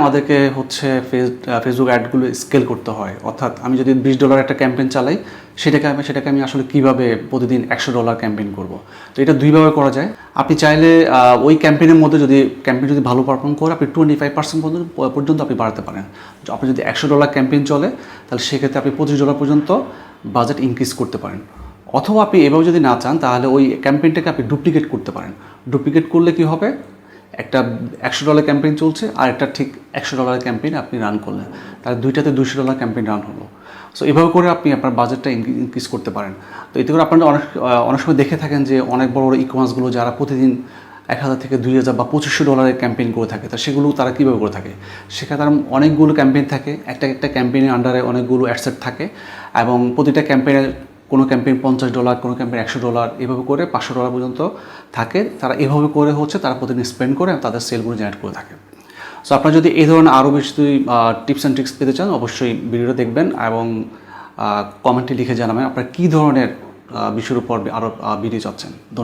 আমাদেরকে হচ্ছে face Facebook অ্যাডগুলো scale করতে হয়। অর্থাৎ আমি যদি বিশ ডলার একটা ক্যাম্পেইন চালাই, সেটাকে আমি সেটাকে আমি আসলে কীভাবে প্রতিদিন একশো ডলার ক্যাম্পেইন করব? তো এটা দুইভাবে করা যায়। আপনি চাইলে ওই ক্যাম্পেইনের মধ্যে যদি ক্যাম্পেইন যদি ভালো পারফর্ম করে, আপনি টোয়েন্টি ফাইভ পার্সেন্ট পর্যন্ত আপনি বাড়াতে পারেন। আপনি যদি একশো ডলার ক্যাম্পেইন চলে, তাহলে সেক্ষেত্রে আপনি পঁচিশ ডলার পর্যন্ত বাজেট ইনক্রিজ করতে পারেন। অথবা আপনি এভাবে যদি না চান, তাহলে ওই ক্যাম্পেইনটাকে আপনি ডুপ্লিকেট করতে পারেন। ডুপ্লিকেট করলে কি হবে? একটা একশো ডলার ক্যাম্পেইন চলছে আর একটা ঠিক একশো ডলার ক্যাম্পেইন আপনি রান করলেন। তাহলে দুইটাতে দুশো ডলার ক্যাম্পেইন রান হলো। সো এভাবে করে আপনি আপনার বাজেটটা ইনক্রিজ করতে পারেন। তো এতে করে আপনারা অনেক অনেক সময় দেখে থাকেন যে অনেক বড় বড় ই কমার্সগুলো যারা প্রতিদিন এক হাজার থেকে দুই হাজার বা পঁচিশশো ডলারের ক্যাম্পেইন করে থাকে, তা সেগুলো তারা কীভাবে করে থাকে? সেখানে তারা অনেকগুলো ক্যাম্পেইন থাকে। একটা একটা ক্যাম্পেইনের আন্ডারে অনেকগুলো অ্যাডসেট থাকে এবং প্রতিটা ক্যাম্পেইনের কোনো ক্যাম্পেইন পঞ্চাশ ডলার কোনো ক্যাম্পেইন একশো ডলার এভাবে করে পাঁচশো ডলার পর্যন্ত থাকে। তারা এভাবে করে হচ্ছে, তারা প্রতিদিন স্পেন্ড করে তাদের সেলগুলো জেনারেট করে থাকে। সো আপনারা যদি এই ধরনের আরও বেশি টিপস অ্যান্ড ট্রিক্স পেতে চান, অবশ্যই ভিডিওটা দেখবেন এবং কমেন্টে লিখে জানাবেন আপনারা কী ধরনের বিষয়ের উপর আরও ভিডিও চাচ্ছেন।